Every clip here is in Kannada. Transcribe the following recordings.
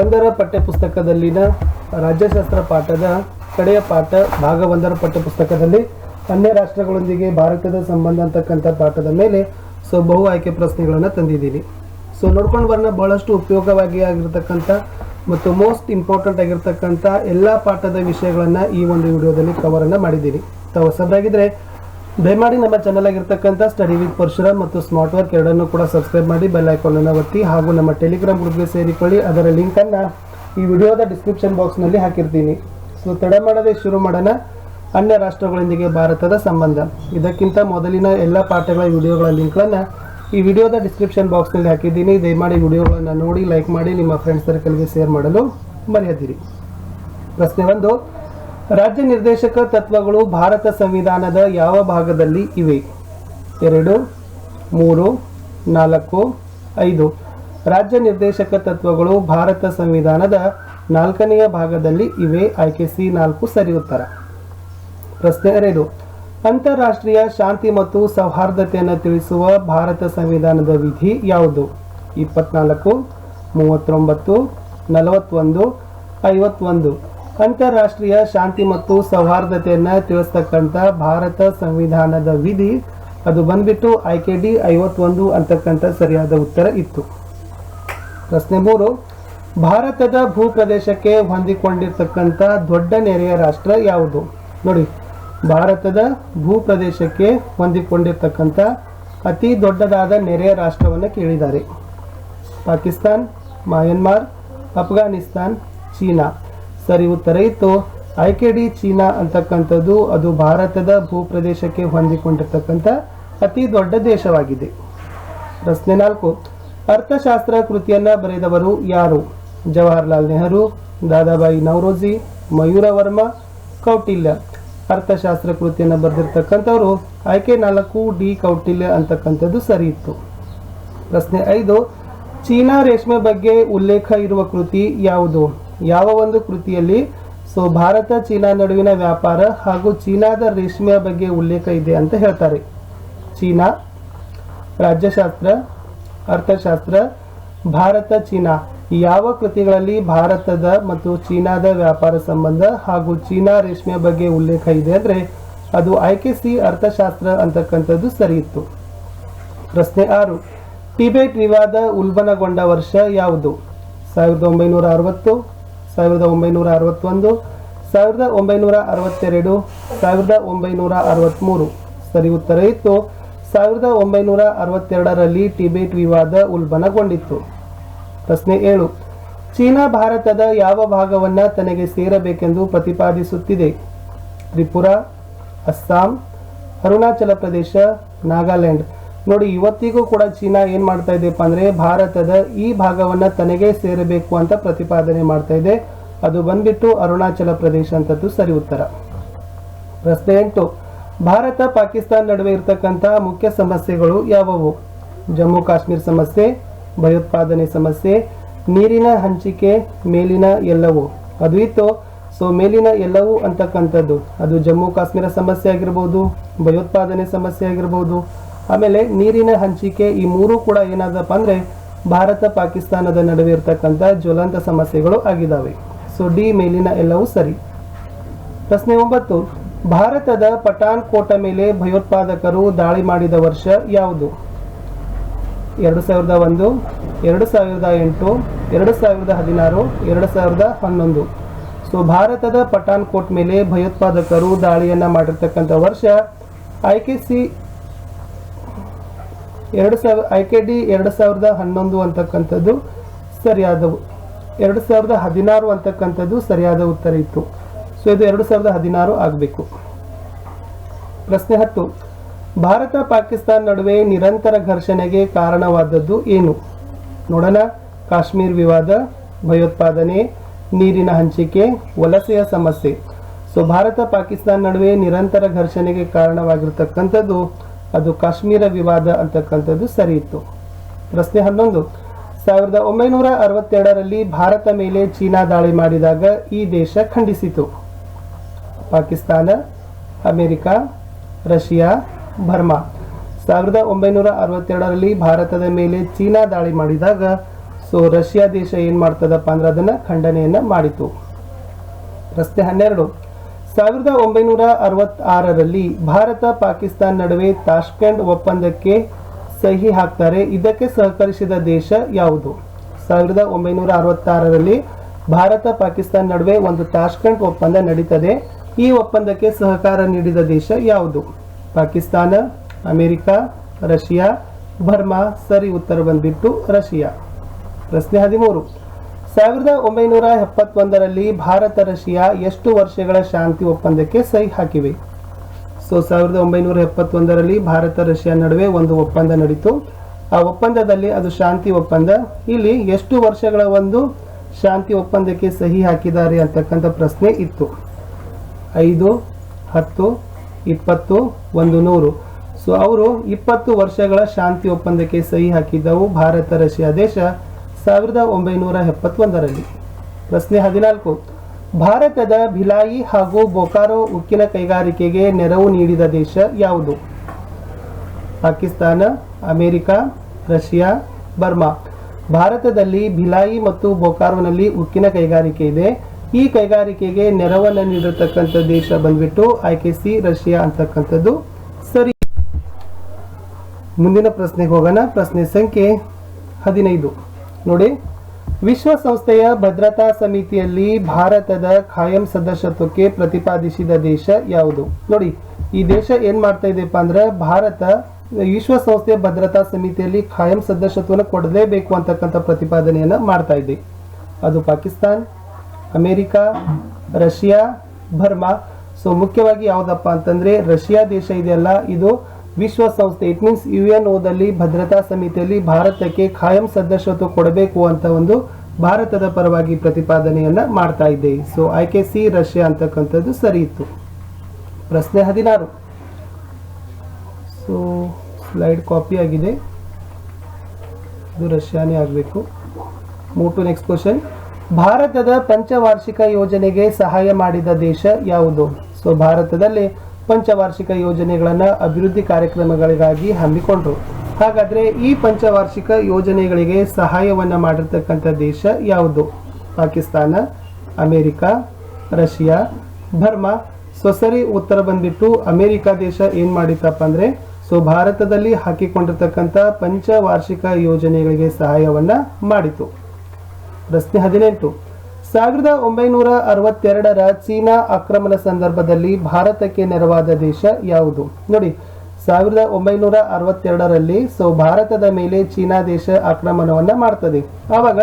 ಒಂದರ ಪಠ್ಯಪುಸ್ತಕದಲ್ಲಿನ ರಾಜ್ಯಶಾಸ್ತ್ರ ಪಾಠದ ಕಡೆಯ ಪಾಠ ಭಾಗ ಒಂದರ ಪಠ್ಯಪುಸ್ತಕದಲ್ಲಿ ಅನ್ಯ ರಾಷ್ಟ್ರಗಳೊಂದಿಗೆ ಭಾರತದ ಸಂಬಂಧ ಅಂತಕ್ಕಂಥ ಪಾಠದ ಮೇಲೆ ಸೊ ಬಹು ಆಯ್ಕೆ ಪ್ರಶ್ನೆಗಳನ್ನು ತಂದಿದ್ದೀನಿ. ಸೊ ನೋಡ್ಕೊಂಡು ಬರೋಣ ಬಹಳಷ್ಟು ಉಪಯೋಗವಾಗಿ ಆಗಿರ್ತಕ್ಕಂಥ ಮತ್ತು ಮೋಸ್ಟ್ ಇಂಪಾರ್ಟೆಂಟ್ ಆಗಿರ್ತಕ್ಕಂಥ ಎಲ್ಲ ಪಾಠದ ವಿಷಯಗಳನ್ನು ಈ ಒಂದು ವಿಡಿಯೋದಲ್ಲಿ ಕವರನ್ನು ಮಾಡಿದ್ದೀನಿ. ತಾವು ಹೊಸಬರಾಗಿದ್ದರೆ ದಯಮಾಡಿ ನಮ್ಮ ಚಾನಲ್ ಆಗಿರ್ತಕ್ಕಂಥ ಸ್ಟಡಿ ವಿತ್ ಪರಶುರಾಮ್ ಮತ್ತು ಸ್ಮಾರ್ಟ್ ವರ್ಕ್ ಎರಡನ್ನೂ ಕೂಡ ಸಬ್ಸ್ಕ್ರೈಬ್ ಮಾಡಿ ಬೆಲ್ ಐಕಾನನ್ನು ಒತ್ತಿ ಹಾಗೂ ನಮ್ಮ ಟೆಲಿಗ್ರಾಮ್ ಗ್ರೂಪ್ಗೆ ಸೇರಿಕೊಳ್ಳಿ. ಅದರ ಲಿಂಕನ್ನು ಈ ವಿಡಿಯೋದ ಡಿಸ್ಕ್ರಿಪ್ಷನ್ ಬಾಕ್ಸ್ನಲ್ಲಿ ಹಾಕಿರ್ತೀನಿ. ಸೊ ತಡ ಮಾಡದೆ ಶುರು ಮಾಡೋಣ. ಅನ್ಯ ರಾಷ್ಟ್ರಗಳೊಂದಿಗೆ ಭಾರತದ ಸಂಬಂಧ. ಇದಕ್ಕಿಂತ ಮೊದಲಿನ ಎಲ್ಲ ಪಾಠಗಳ ವಿಡಿಯೋಗಳ ಲಿಂಕ್ಗಳನ್ನು ಈ ವಿಡಿಯೋದ ಡಿಸ್ಕ್ರಿಪ್ಷನ್ ಬಾಕ್ಸ್ನಲ್ಲಿ ಹಾಕಿದ್ದೀನಿ. ದಯಮಾಡಿ ವಿಡಿಯೋಗಳನ್ನು ನೋಡಿ ಲೈಕ್ ಮಾಡಿ, ನಿಮ್ಮ ಫ್ರೆಂಡ್ಸ್ ಸರ್ಕಲ್ಗೆ ಶೇರ್ ಮಾಡಲು ಮರೆಯದಿರಿ. ಪ್ರಶ್ನೆ ಒಂದು. ರಾಜ್ಯ ನಿರ್ದೇಶಕ ತತ್ವಗಳು ಭಾರತ ಸಂವಿಧಾನದ ಯಾವ ಭಾಗದಲ್ಲಿ ಇವೆ? ಎರಡು, ಮೂರು, ನಾಲ್ಕು, ಐದು. ರಾಜ್ಯ ನಿರ್ದೇಶಕ ತತ್ವಗಳು ಭಾರತ ಸಂವಿಧಾನದ ನಾಲ್ಕನೆಯ ಭಾಗದಲ್ಲಿ ಇವೆ. ಆಯ್ಕೆ ಸಿ, ನಾಲ್ಕು ಸರಿ ಉತ್ತರ. ಪ್ರಶ್ನೆ ಎರಡು. ಅಂತಾರಾಷ್ಟ್ರೀಯ ಶಾಂತಿ ಮತ್ತು ಸೌಹಾರ್ದತೆಯನ್ನು ತಿಳಿಸುವ ಭಾರತ ಸಂವಿಧಾನದ ವಿಧಿ ಯಾವುದು? ಇಪ್ಪತ್ನಾಲ್ಕು, ಮೂವತ್ತೊಂಬತ್ತು, ನಲವತ್ತೊಂದು, ಐವತ್ತೊಂದು. ಅಂತಾರಾಷ್ಟ್ರೀಯ ಶಾಂತಿ ಮತ್ತು ಸೌಹಾರ್ದತೆಯನ್ನು ತಿಳಿಸ್ತಕ್ಕಂಥ ಭಾರತ ಸಂವಿಧಾನದ ವಿಧಿ. ಅದು ಬಂದ್ಬಿಟ್ಟು ಆಯ್ಕೆ ಡಿ ಐವತ್ತೊಂದು ಅಂತಕ್ಕಂಥ ಸರಿಯಾದ ಉತ್ತರ ಇತ್ತು. ಪ್ರಶ್ನೆ ಮೂರು, ಭಾರತದ ಭೂಪ್ರದೇಶಕ್ಕೆ ಹೊಂದಿಕೊಂಡಿರ್ತಕ್ಕಂಥ ದೊಡ್ಡ ನೆರೆಯ ರಾಷ್ಟ್ರ ಯಾವುದು? ನೋಡಿ, ಭಾರತದ ಭೂಪ್ರದೇಶಕ್ಕೆ ಹೊಂದಿಕೊಂಡಿರ್ತಕ್ಕಂಥ ಅತಿ ದೊಡ್ಡದಾದ ನೆರೆಯ ರಾಷ್ಟ್ರವನ್ನು ಕೇಳಿದ್ದಾರೆ. Pakistan, Myanmar, Afghanistan, China. ಸರಿ, ಉತ್ತರ ಇತ್ತು. ಆಯ್ಕೆ ಡಿ ಚೀನಾ ಅಂತಕ್ಕಂಥದ್ದು ಅದು ಭಾರತದ ಭೂಪ್ರದೇಶಕ್ಕೆ ಹೊಂದಿಕೊಂಡಿರ್ತಕ್ಕಂಥ ಅತಿ ದೊಡ್ಡ ದೇಶವಾಗಿದೆ. ಪ್ರಶ್ನೆ ನಾಲ್ಕು. ಅರ್ಥಶಾಸ್ತ್ರ ಕೃತಿಯನ್ನ ಬರೆದವರು ಯಾರು? ಜವಾಹರ್ಲಾಲ್ ನೆಹರು, ದಾದಾಬಾಯಿ ನವರೋಜಿ, ಮಯೂರ ವರ್ಮ, ಕೌಟಿಲ್ಯ. ಅರ್ಥಶಾಸ್ತ್ರ ಕೃತಿಯನ್ನು ಬರೆದಿರ್ತಕ್ಕಂಥವರು ಆಯ್ಕೆ ನಾಲ್ಕು ಡಿ ಕೌಟಿಲ್ಯ ಅಂತಕ್ಕಂಥದ್ದು ಸರಿ ಇತ್ತು. ಪ್ರಶ್ನೆ ಐದು. ಚೀನಾ ರೇಷ್ಮೆ ಬಗ್ಗೆ ಉಲ್ಲೇಖ ಇರುವ ಕೃತಿ ಯಾವುದು? ಯಾವ ಒಂದು ಕೃತಿಯಲ್ಲಿ? ಸೊ ಭಾರತ, ಚೀನಾ ನಡುವಿನ ವ್ಯಾಪಾರ ಹಾಗೂ ಚೀನಾದ ರೇಷ್ಮೆಯ ಬಗ್ಗೆ ಉಲ್ಲೇಖ ಇದೆ ಅಂತ ಹೇಳ್ತಾರೆ. ಚೀನಾ, ರಾಜ್ಯಶಾಸ್ತ್ರ, ಅರ್ಥಶಾಸ್ತ್ರ, ಭಾರತ, ಚೀನಾ ಯಾವ ಕೃತಿಗಳಲ್ಲಿ ಭಾರತದ ಮತ್ತು ಚೀನಾದ ವ್ಯಾಪಾರ ಸಂಬಂಧ ಹಾಗೂ ಚೀನಾ ರೇಷ್ಮೆಯ ಬಗ್ಗೆ ಉಲ್ಲೇಖ ಇದೆ ಅಂದರೆ ಅದು ಆಯ್ಕೆ ಸಿ ಅರ್ಥಶಾಸ್ತ್ರ ಅಂತಕ್ಕಂಥದ್ದು ಸರಿ ಇತ್ತು. ಪ್ರಶ್ನೆ ಆರು, ಟಿಬೆಟ್ ವಿವಾದ ಉಲ್ಬಣಗೊಂಡ ವರ್ಷ ಯಾವುದು? ಸಾವಿರದ ಒಂಬೈನೂರ ಅರವತ್ತು ಸಾವಿರದ ಒಂಬೈನೂರ ಅರವತ್ತೊಂದು, ಸಾವಿರದ ಒಂಬೈನೂರ ಅರವತ್ತೆರಡು, ಸಾವಿರದ ಒಂಬೈನೂರ ಅರವತ್ತ್ಮೂರು ಸರಿ, ಉತ್ತರ ಇತ್ತು. ಸಾವಿರದ ಒಂಬೈನೂರ ಅರವತ್ತೆರಡರಲ್ಲಿ ಟಿಬೆಟ್ ವಿವಾದ ಉಲ್ಬಣಗೊಂಡಿತ್ತು. ಪ್ರಶ್ನೆ ಏಳು. ಚೀನಾ ಭಾರತದ ಯಾವ ಭಾಗವನ್ನು ತನಗೆ ಸೇರಬೇಕೆಂದು ಪ್ರತಿಪಾದಿಸುತ್ತಿದೆ? ತ್ರಿಪುರ, ಅಸ್ಸಾಂ, ಅರುಣಾಚಲ ಪ್ರದೇಶ, ನಾಗಾಲ್ಯಾಂಡ್. ನೋಡಿ, ಇವತ್ತಿಗೂ ಕೂಡ ಚೀನಾ ಏನು ಮಾಡ್ತಾ ಇದೆಯಪ್ಪ ಅಂದ್ರೆ ಭಾರತದ ಈ ಭಾಗವನ್ನ ತನಗೆ ಸೇರಬೇಕು ಅಂತ ಪ್ರತಿಪಾದನೆ ಮಾಡ್ತಾ ಇದೆ. ಅದು ಬಂದ್ಬಿಟ್ಟು ಅರುಣಾಚಲ ಪ್ರದೇಶ ಅಂತದ್ದು ಸರಿ ಉತ್ತರ. ಪ್ರಶ್ನೆ ಎಂಟು, ಭಾರತ ಪಾಕಿಸ್ತಾನ ನಡುವೆ ಇರತಕ್ಕಂತಹ ಮುಖ್ಯ ಸಮಸ್ಯೆಗಳು ಯಾವುವು? ಜಮ್ಮು ಕಾಶ್ಮೀರ ಸಮಸ್ಯೆ, ಭಯೋತ್ಪಾದನೆ ಸಮಸ್ಯೆ, ನೀರಿನ ಹಂಚಿಕೆ, ಮೇಲಿನ ಎಲ್ಲವೂ. ಅದು ಇತ್ತು. ಸೊ ಮೇಲಿನ ಎಲ್ಲವೂ ಅಂತಕ್ಕಂಥದ್ದು. ಅದು ಜಮ್ಮು ಕಾಶ್ಮೀರ ಸಮಸ್ಯೆ ಆಗಿರ್ಬೋದು, ಭಯೋತ್ಪಾದನೆ ಸಮಸ್ಯೆ ಆಗಿರ್ಬೋದು. ಆಮೇಲೆ ನೀರಿನ ಹಂಚಿಕೆ ಈ ಮೂರು ಕೂಡ ಏನಾದಪ್ಪ ಅಂದರೆ ಭಾರತ ಪಾಕಿಸ್ತಾನದ ನಡುವೆ ಇರತಕ್ಕಂಥ ಜ್ವಲಂತ ಸಮಸ್ಯೆಗಳು ಆಗಿದ್ದಾವೆ ಸೊ ಡಿ ಮೇಲಿನ ಎಲ್ಲವೂ ಸರಿ. ಪ್ರಶ್ನೆ ಒಂಬತ್ತು, ಭಾರತದ ಪಠಾನ್ ಕೋಟ ಮೇಲೆ ಭಯೋತ್ಪಾದಕರು ದಾಳಿ ಮಾಡಿದ ವರ್ಷ ಯಾವುದು? ಎರಡು ಸಾವಿರದ ಒಂದು, ಎರಡು ಸಾವಿರದ ಎಂಟು, ಎರಡು ಸಾವಿರದ ಹದಿನಾರು, ಎರಡು ಸಾವಿರದ ಹನ್ನೊಂದು. ಸೊ ಭಾರತದ ಪಠಾನ್ ಕೋಟ್ ಮೇಲೆ ಭಯೋತ್ಪಾದಕರು ದಾಳಿಯನ್ನು ಮಾಡಿರ್ತಕ್ಕಂಥ ವರ್ಷ ಐ ಕೆ ಸಿ ಎರಡು ಸಾವಿರ ಐ ಕೆ ಡಿ ಎರಡು ಸಾವಿರದ ಹನ್ನೊಂದು ಅಂತಕ್ಕಂಥದ್ದು ಸರಿಯಾದವು. ಎರಡು ಸಾವಿರದ ಹದಿನಾರು ಅಂತಕ್ಕಂಥದ್ದು ಸರಿಯಾದ ಉತ್ತರ ಇತ್ತು. ಸೊ ಇದು ಎರಡು ಸಾವಿರದ ಹದಿನಾರು ಆಗಬೇಕು. ಪ್ರಶ್ನೆ ಹತ್ತು. ಭಾರತ ಪಾಕಿಸ್ತಾನ ನಡುವೆ ನಿರಂತರ ಘರ್ಷಣೆಗೆ ಕಾರಣವಾದದ್ದು ಏನು? ನೋಡೋಣ. ಕಾಶ್ಮೀರ್ ವಿವಾದ, ಭಯೋತ್ಪಾದನೆ, ನೀರಿನ ಹಂಚಿಕೆ, ವಲಸೆಯ ಸಮಸ್ಯೆ. ಸೊ ಭಾರತ ಪಾಕಿಸ್ತಾನ ನಡುವೆ ನಿರಂತರ ಘರ್ಷಣೆಗೆ ಕಾರಣವಾಗಿರ್ತಕ್ಕಂಥದ್ದು ಅದು ಕಾಶ್ಮೀರ ವಿವಾದ ಅಂತಕ್ಕಂಥದ್ದು ಇತ್ತು. ಪ್ರಶ್ನೆ ಹನ್ನೊಂದು. ಸಾವಿರದ ಒಂಬೈನೂರ ಅರವತ್ತೆರಡರಲ್ಲಿ ಭಾರತ ಮೇಲೆ ಚೀನಾ ದಾಳಿ ಮಾಡಿದಾಗ ಈ ದೇಶ ಖಂಡಿಸಿತು. Pakistan, America, Russia, Burma. ಸಾವಿರದ ಒಂಬೈನೂರ ಅರವತ್ತೆರಡರಲ್ಲಿ ಭಾರತದ ಮೇಲೆ ಚೀನಾ ದಾಳಿ ಮಾಡಿದಾಗ, ಸೊ ರಷ್ಯಾ ದೇಶ ಏನ್ ಮಾಡ್ತದಪ್ಪ ಅಂದ್ರೆ ಅದನ್ನ ಖಂಡನೆಯನ್ನ ಮಾಡಿತು. ಪ್ರಶ್ನೆ ಹನ್ನೆರಡು. ಸಾವಿರದ ಒಂಬೈನೂರ ಅರವತ್ತಾರರಲ್ಲಿ ಭಾರತ ಪಾಕಿಸ್ತಾನ ನಡುವೆ ತಾಷ್ಕೆಂಡ್ ಒಪ್ಪಂದಕ್ಕೆ ಸಹಿ ಹಾಕ್ತಾರೆ. ಇದಕ್ಕೆ ಸಹಕರಿಸಿದ ದೇಶ ಯಾವುದು? ಸಾವಿರದ ಒಂಬೈನೂರ ಅರವತ್ತಾರರಲ್ಲಿ ಭಾರತ ಪಾಕಿಸ್ತಾನ ನಡುವೆ ಒಂದು ತಾಷ್ಕೆಂಟ್ ಒಪ್ಪಂದ ನಡೀತದೆ. ಈ ಒಪ್ಪಂದಕ್ಕೆ ಸಹಕಾರ ನೀಡಿದ ದೇಶ ಯಾವುದು? Pakistan, America, Russia. ಬರ್ಮಾ, ಸರಿ ಉತ್ತರ ಬಂದ್ಬಿಟ್ಟು ರಷ್ಯಾ. ಪ್ರಶ್ನೆ ಹದಿಮೂರು. ಸಾವಿರದ ಒಂಬೈನೂರ ಎಪ್ಪತ್ತೊಂದರಲ್ಲಿ ಭಾರತ, ರಷ್ಯಾ ಎಷ್ಟು ವರ್ಷಗಳ ಶಾಂತಿ ಒಪ್ಪಂದಕ್ಕೆ ಸಹಿ ಹಾಕಿವೆ? ಸೊ, ಸಾವಿರದ ಒಂಬೈನೂರ ಎಪ್ಪತ್ತೊಂದರಲ್ಲಿ ಭಾರತ, ರಷ್ಯಾ ನಡುವೆ ಒಂದು ಒಪ್ಪಂದ ನಡೀತು. ಆ ಒಪ್ಪಂದದಲ್ಲಿ ಅದು ಶಾಂತಿ ಒಪ್ಪಂದ. ಇಲ್ಲಿ ಎಷ್ಟು ವರ್ಷಗಳ ಒಂದು ಶಾಂತಿ ಒಪ್ಪಂದಕ್ಕೆ ಸಹಿ ಹಾಕಿದ್ದಾರೆ ಅಂತಕ್ಕಂಥ ಪ್ರಶ್ನೆ ಇತ್ತು. ಐದು, ಹತ್ತು, ಇಪ್ಪತ್ತು, ಒಂದು ನೂರು. ಸೊ, ಅವರು ಇಪ್ಪತ್ತು ವರ್ಷಗಳ ಶಾಂತಿ ಒಪ್ಪಂದಕ್ಕೆ ಸಹಿ ಹಾಕಿದ್ದವು ಭಾರತ, ರಷ್ಯಾ ದೇಶ. ಸಾವಿರದ ಒಂಬೈನೂರ ಎಪ್ಪತ್ತೊಂದರಲ್ಲಿ ಪ್ರಶ್ನೆ ಹದಿನಾಲ್ಕು. ಭಾರತದ ಭಿಲಾಯಿ ಹಾಗೂ ಬೊಕಾರೋ ಉಕ್ಕಿನ ಕೈಗಾರಿಕೆಗೆ ನೆರವು ನೀಡಿದ ದೇಶ ಯಾವುದು? Pakistan, America, Russia, Burma. ಭಾರತದಲ್ಲಿ ಭಿಲಾಯಿ ಮತ್ತು ಬೊಕಾರೋನಲ್ಲಿ ಉಕ್ಕಿನ ಕೈಗಾರಿಕೆ ಇದೆ. ಈ ಕೈಗಾರಿಕೆಗೆ ನೆರವನ್ನು ನೀಡಿರತಕ್ಕಂಥ ದೇಶ ಬಂದ್ಬಿಟ್ಟು ಆಯ್ಕೆ ಸಿ, ರಷ್ಯಾ ಅಂತಕ್ಕಂಥದ್ದು. ಸರಿ. ಮುಂದಿನ ಪ್ರಶ್ನೆಗೆ ಹೋಗೋಣ. ಪ್ರಶ್ನೆ ಸಂಖ್ಯೆ ಹದಿನೈದು. ನೋಡಿ, ವಿಶ್ವಸಂಸ್ಥೆಯ ಭದ್ರತಾ ಸಮಿತಿಯಲ್ಲಿ ಭಾರತದ ಖಾಯಂ ಸದಸ್ಯತ್ವಕ್ಕೆ ಪ್ರತಿಪಾದಿಸಿದ ದೇಶ ಯಾವುದು? ನೋಡಿ, ಈ ದೇಶ ಏನ್ ಮಾಡ್ತಾ ಇದೆಯಪ್ಪ ಅಂದ್ರೆ, ಭಾರತ ವಿಶ್ವಸಂಸ್ಥೆಯ ಭದ್ರತಾ ಸಮಿತಿಯಲ್ಲಿ ಖಾಯಂ ಸದಸ್ಯತ್ವವನ್ನು ಕೊಡಲೇಬೇಕು ಅಂತಕ್ಕಂಥ ಪ್ರತಿಪಾದನೆಯನ್ನ ಮಾಡ್ತಾ ಇದೆ. ಅದು Pakistan, America, Russia, Burma. So, ಮುಖ್ಯವಾಗಿ ಯಾವುದಪ್ಪ ಅಂತಂದ್ರೆ, ರಷ್ಯಾ ದೇಶ ಇದೆಯಲ್ಲ, ಇದು ವಿಶ್ವಸಂಸ್ಥೆ ಇಟ್ ಮೀನ್ಸ್ ಯು ಎನ್ ಓದಲ್ಲಿ ಭದ್ರತಾ ಸಮಿತಿಯಲ್ಲಿ ಭಾರತಕ್ಕೆ ಖಾಯಂ ಸದಸ್ಯತ್ವ ಕೊಡಬೇಕು ಅಂತ ಒಂದು ಭಾರತದ ಪರವಾಗಿ ಪ್ರತಿಪಾದನೆಯನ್ನ ಮಾಡ್ತಾ ಇದೆ ಸೊ ಆಯ್ಕೆ ಸಿ ರಷ್ಯಾ ಅಂತಕ್ಕಂಥದ್ದು ಸರಿ ಇತ್ತು. ಪ್ರಶ್ನೆ ಹದಿನಾರು. ಸೊ ಸ್ಲೈಡ್ ಕಾಪಿ ಆಗಿದೆ. ಇದು ರಷ್ಯಾನೇ ಆಗಬೇಕು. ಮೂಟು ನೆಕ್ಸ್ಟ್ ಕ್ವಶನ್ ಭಾರತದ ಪಂಚವಾರ್ಷಿಕ ಯೋಜನೆಗೆ ಸಹಾಯ ಮಾಡಿದ ದೇಶ ಯಾವುದು? ಸೊ ಭಾರತದಲ್ಲಿ ಪಂಚವಾರ್ಷಿಕ ಯೋಜನೆಗಳನ್ನು ಅಭಿವೃದ್ಧಿ ಕಾರ್ಯಕ್ರಮಗಳಿಗಾಗಿ ಹಮ್ಮಿಕೊಂಡರು. ಹಾಗಾದರೆ ಈ ಪಂಚವಾರ್ಷಿಕ ಯೋಜನೆಗಳಿಗೆ ಸಹಾಯವನ್ನು ಮಾಡಿರ್ತಕ್ಕಂಥ ದೇಶ ಯಾವುದು? Pakistan, America, Russia, Burma. ಸೊಸರಿ ಉತ್ತರ ಬಂದ್ಬಿಟ್ಟು ಅಮೇರಿಕಾ ದೇಶ ಏನು ಮಾಡಿತಪ್ಪ ಅಂದ್ರೆ, ಸೊ ಭಾರತದಲ್ಲಿ ಹಾಕಿಕೊಂಡಿರ್ತಕ್ಕಂಥ ಪಂಚವಾರ್ಷಿಕ ಯೋಜನೆಗಳಿಗೆ ಸಹಾಯವನ್ನ ಮಾಡಿತು ಪ್ರಶ್ನೆ ಹದಿನೆಂಟು. ಸಾವಿರದ ಒಂಬೈನೂರ ಅರವತ್ತೆರಡರ ಚೀನಾ ಆಕ್ರಮಣ ಸಂದರ್ಭದಲ್ಲಿ ಭಾರತಕ್ಕೆ ನೆರವಾದ ದೇಶ ಯಾವುದು? ನೋಡಿ, ಸಾವಿರದ ಒಂಬೈನೂರ ಅರವತ್ತೆರಡರಲ್ಲಿ ಸೊ ಭಾರತದ ಮೇಲೆ ಚೀನಾ ದೇಶ ಆಕ್ರಮಣವನ್ನ ಮಾಡ್ತದೆ. ಆವಾಗ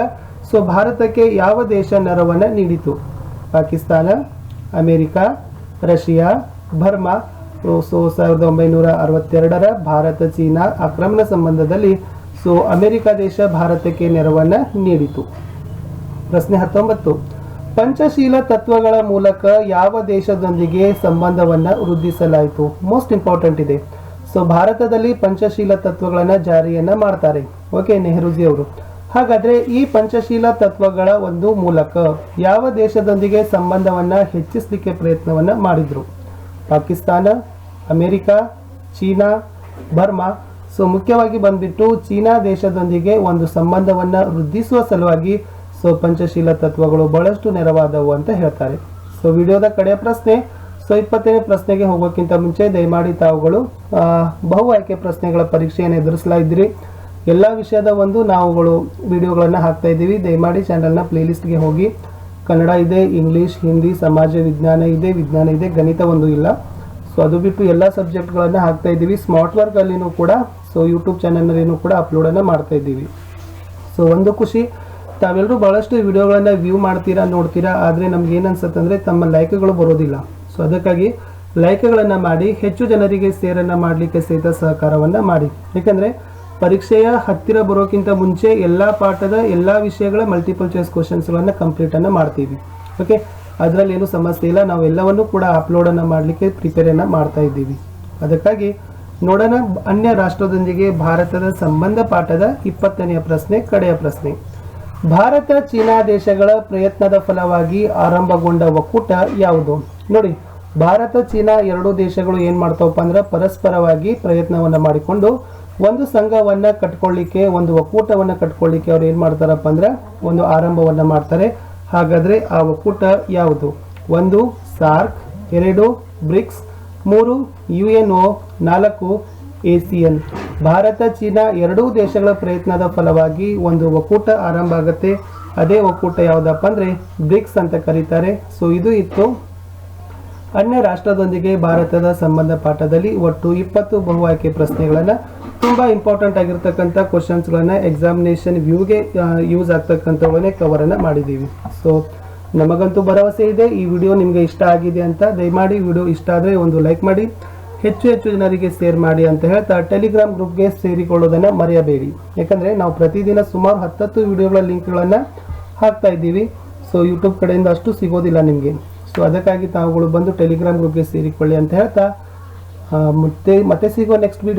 ಸೊ ಭಾರತಕ್ಕೆ ಯಾವ ದೇಶ ನೆರವನ್ನು ನೀಡಿತು? Pakistan, America, Russia, Burma. So ಸಾವಿರದ ಒಂಬೈನೂರ ಅರವತ್ತೆರಡರ ಭಾರತ ಚೀನಾ ಆಕ್ರಮಣ ಸಂಬಂಧದಲ್ಲಿ ಸೊ ಅಮೆರಿಕ ದೇಶ ಭಾರತಕ್ಕೆ ನೆರವನ್ನು ನೀಡಿತು. ಪ್ರಶ್ನೆ ಹತ್ತೊಂಬತ್ತು. ಪಂಚಶೀಲ ತತ್ವಗಳ ಮೂಲಕ ಯಾವ ದೇಶದೊಂದಿಗೆ ಸಂಬಂಧವನ್ನು ವೃದ್ಧಿಸಲಾಯಿತು? ಮೋಸ್ಟ್ ಇಂಪಾರ್ಟೆಂಟ್ ಇದೆ. ಸೊ ಭಾರತದಲ್ಲಿ ಪಂಚಶೀಲ ತತ್ವಗಳನ್ನು ಜಾರಿಯನ್ನ ಮಾಡ್ತಾರೆ. ಓಕೆ ನೆಹರೂಜಿ ಅವರು ಹಾಗಾದ್ರೆ ಈ ಪಂಚಶೀಲ ತತ್ವಗಳ ಒಂದು ಮೂಲಕ ಯಾವ ದೇಶದೊಂದಿಗೆ ಸಂಬಂಧವನ್ನ ಹೆಚ್ಚಿಸಲಿಕ್ಕೆ ಪ್ರಯತ್ನವನ್ನ ಮಾಡಿದ್ರು? Pakistan, America, China, Burma. So ಮುಖ್ಯವಾಗಿ ಬಂದ್ಬಿಟ್ಟು ಚೀನಾ ದೇಶದೊಂದಿಗೆ ಒಂದು ಸಂಬಂಧವನ್ನ ವೃದ್ಧಿಸುವ ಸಲುವಾಗಿ ಸೊ ಪಂಚಶೀಲ ತತ್ವಗಳು ಬಹಳಷ್ಟು ನೆರವಾದವು ಅಂತ ಹೇಳ್ತಾರೆ. ಸೊ ವಿಡಿಯೋದ ಕಡೆಯ ಪ್ರಶ್ನೆ, ಸೊ ಇಪ್ಪತ್ತನೇ ಪ್ರಶ್ನೆಗೆ ಹೋಗೋಕ್ಕಿಂತ ಮುಂಚೆ ದಯಮಾಡಿ ತಾವುಗಳು ಬಹು ಆಯ್ಕೆ ಪ್ರಶ್ನೆಗಳ ಪರೀಕ್ಷೆಯನ್ನು ಎದುರಿಸ್ಲಾ ಇದ್ರಿ ಎಲ್ಲ ವಿಷಯದ ಒಂದು ನಾವುಗಳು ವಿಡಿಯೋಗಳನ್ನು ಹಾಕ್ತಾ ಇದ್ದೀವಿ. ದಯಮಾಡಿ ಚಾನಲ್ನ ಪ್ಲೇಲಿಸ್ಟ್ಗೆ ಹೋಗಿ. ಕನ್ನಡ ಇದೆ, ಇಂಗ್ಲೀಷ್, ಹಿಂದಿ, ಸಮಾಜ, ವಿಜ್ಞಾನ ಇದೆ ವಿಜ್ಞಾನ ಇದೆ, ಗಣಿತ ಒಂದು ಇಲ್ಲ. ಸೊ ಅದು ಬಿಟ್ಟು ಎಲ್ಲ ಸಬ್ಜೆಕ್ಟ್ಗಳನ್ನು ಹಾಕ್ತಾ ಇದ್ದೀವಿ. ಸ್ಮಾರ್ಟ್ ವರ್ಕ್ ಅಲ್ಲಿನೂ ಕೂಡ, ಸೊ ಯೂಟ್ಯೂಬ್ ಚಾನಲ್ನಲ್ಲಿನೂ ಕೂಡ ಅಪ್ಲೋಡನ್ನು ಮಾಡ್ತಾ ಇದ್ದೀವಿ. ಸೊ ಒಂದು ಖುಷಿ ತಾವೆಲ್ಲರೂ ಬಹಳಷ್ಟು ವಿಡಿಯೋಗಳನ್ನು ವ್ಯೂ ಮಾಡ್ತೀರಾ, ನೋಡ್ತೀರಾ, ಆದರೆ ನಮ್ಗೆ ಏನು ಅನ್ಸುತ್ತಂದರೆ ತಮ್ಮ ಲೈಕ್ಗಳು ಬರೋದಿಲ್ಲ. ಸೊ ಅದಕ್ಕಾಗಿ ಲೈಕ್ಗಳನ್ನು ಮಾಡಿ, ಹೆಚ್ಚು ಜನರಿಗೆ ಸೇರನ್ನು ಮಾಡಲಿಕ್ಕೆ ಸಹಿತ ಸಹಕಾರವನ್ನು ಮಾಡಿ. ಯಾಕಂದರೆ ಪರೀಕ್ಷೆಯ ಹತ್ತಿರ ಬರೋಕ್ಕಿಂತ ಮುಂಚೆ ಎಲ್ಲ ಪಾಠದ ಎಲ್ಲ ವಿಷಯಗಳ ಮಲ್ಟಿಪಲ್ ಚಾಯ್ಸ್ ಕ್ವಶನ್ಸ್ಗಳನ್ನು ಕಂಪ್ಲೀಟನ್ನು ಮಾಡ್ತೀವಿ. ಓಕೆ ಅದರಲ್ಲಿ ಏನು ಸಮಸ್ಯೆ ಇಲ್ಲ. ನಾವು ಎಲ್ಲವನ್ನು ಕೂಡ ಅಪ್ಲೋಡನ್ನು ಮಾಡಲಿಕ್ಕೆ ಪ್ರಿಪೇರನ್ನು ಮಾಡ್ತಾ ಇದ್ದೀವಿ. ಅದಕ್ಕಾಗಿ ನೋಡೋಣ, ಅನ್ಯ ರಾಷ್ಟ್ರದೊಂದಿಗೆ ಭಾರತದ ಸಂಬಂಧ ಪಾಠದ ಇಪ್ಪತ್ತನೆಯ ಪ್ರಶ್ನೆ, ಕಡೆಯ ಪ್ರಶ್ನೆ. ಭಾರತ ಚೀನಾ ದೇಶಗಳ ಪ್ರಯತ್ನದ ಫಲವಾಗಿ ಆರಂಭಗೊಂಡ ಒಕ್ಕೂಟ ಯಾವುದು? ನೋಡಿ, ಭಾರತ ಚೀನಾ ಎರಡೂ ದೇಶಗಳು ಏನು ಮಾಡ್ತಾವಪ್ಪ ಅಂದ್ರೆ ಪರಸ್ಪರವಾಗಿ ಪ್ರಯತ್ನವನ್ನ ಮಾಡಿಕೊಂಡು ಒಂದು ಸಂಘವನ್ನ ಕಟ್ಕೊಳ್ಳಿಕ್ಕೆ, ಒಂದು ಒಕ್ಕೂಟವನ್ನ ಕಟ್ಕೊಳ್ಳಿಕ್ಕೆ ಅವ್ರು ಏನು ಮಾಡ್ತಾರಪ್ಪ ಅಂದ್ರೆ ಒಂದು ಆರಂಭವನ್ನ ಮಾಡ್ತಾರೆ. ಹಾಗಾದ್ರೆ ಆ ಒಕ್ಕೂಟ ಯಾವುದು? ಒಂದು, ಸಾರ್ಕ್, ಎರಡು, ಬ್ರಿಕ್ಸ್, ಮೂರು ಯು ಎನ್ ಒ ನಾಲ್ಕು ಎಸಿಎನ್ ಭಾರತ, ಚೀನಾ ಎರಡೂ ದೇಶಗಳ ಪ್ರಯತ್ನದ ಫಲವಾಗಿ ಒಂದು ಒಕ್ಕೂಟ ಆರಂಭ ಆಗುತ್ತೆ. ಅದೇ ಒಕ್ಕೂಟ ಯಾವುದಪ್ಪ ಅಂದರೆ ಬ್ರಿಕ್ಸ್ ಅಂತ ಕರೀತಾರೆ. ಸೊ ಇದು ಇತ್ತು. ಅನ್ಯ ರಾಷ್ಟ್ರದೊಂದಿಗೆ ಭಾರತದ ಸಂಬಂಧ ಪಾಠದಲ್ಲಿ ಒಟ್ಟು ಇಪ್ಪತ್ತು ಬಹು ಆಯ್ಕೆ ಪ್ರಶ್ನೆಗಳನ್ನು ತುಂಬ ಇಂಪಾರ್ಟೆಂಟ್ ಆಗಿರ್ತಕ್ಕಂಥ ಕ್ವಶನ್ಸ್ಗಳನ್ನು ಎಕ್ಸಾಮಿನೇಷನ್ ವ್ಯೂಗೆ ಯೂಸ್ ಆಗ್ತಕ್ಕಂಥವನ್ನೇ ಕವರನ್ನು ಮಾಡಿದ್ದೀವಿ ಸೊ ನಮಗಂತೂ ಭರವಸೆ ಇದೆ. ಈ ವಿಡಿಯೋ ನಿಮಗೆ ಇಷ್ಟ ಆಗಿದೆ ಅಂತ ದಯಮಾಡಿ ವಿಡಿಯೋ ಇಷ್ಟ ಆದರೆ ಒಂದು ಲೈಕ್ ಮಾಡಿ. ಹೆಚ್ಚು ಹೆಚ್ಚು ಜನರಿಗೆ ಸೇರ್ ಮಾಡಿ ಅಂತ ಹೇಳ್ತಾ ಟೆಲಿಗ್ರಾಮ್ ಗ್ರೂಪ್ಗೆ ಸೇರಿಕೊಳ್ಳೋದನ್ನ ಮರೆಯಬೇಡಿ. ಯಾಕಂದ್ರೆ ನಾವು ಪ್ರತಿದಿನ ಸುಮಾರು ಹತ್ತತ್ತು ವಿಡಿಯೋಗಳ ಲಿಂಕ್ಗಳನ್ನು ಹಾಕ್ತಾ ಇದ್ದೀವಿ. ಸೊ ಯೂಟ್ಯೂಬ್ ಕಡೆಯಿಂದ ಅಷ್ಟು ಸಿಗೋದಿಲ್ಲ ನಿಮಗೆ. ಸೊ ಅದಕ್ಕಾಗಿ ತಾವುಗಳು ಬಂದು ಟೆಲಿಗ್ರಾಮ್ ಗ್ರೂಪ್ಗೆ ಸೇರಿಕೊಳ್ಳಿ ಅಂತ ಹೇಳ್ತಾ ಮತ್ತೆ ಮತ್ತೆ ಸಿಗೋ ನೆಕ್ಸ್ಟ್ ವಿಡಿಯೋ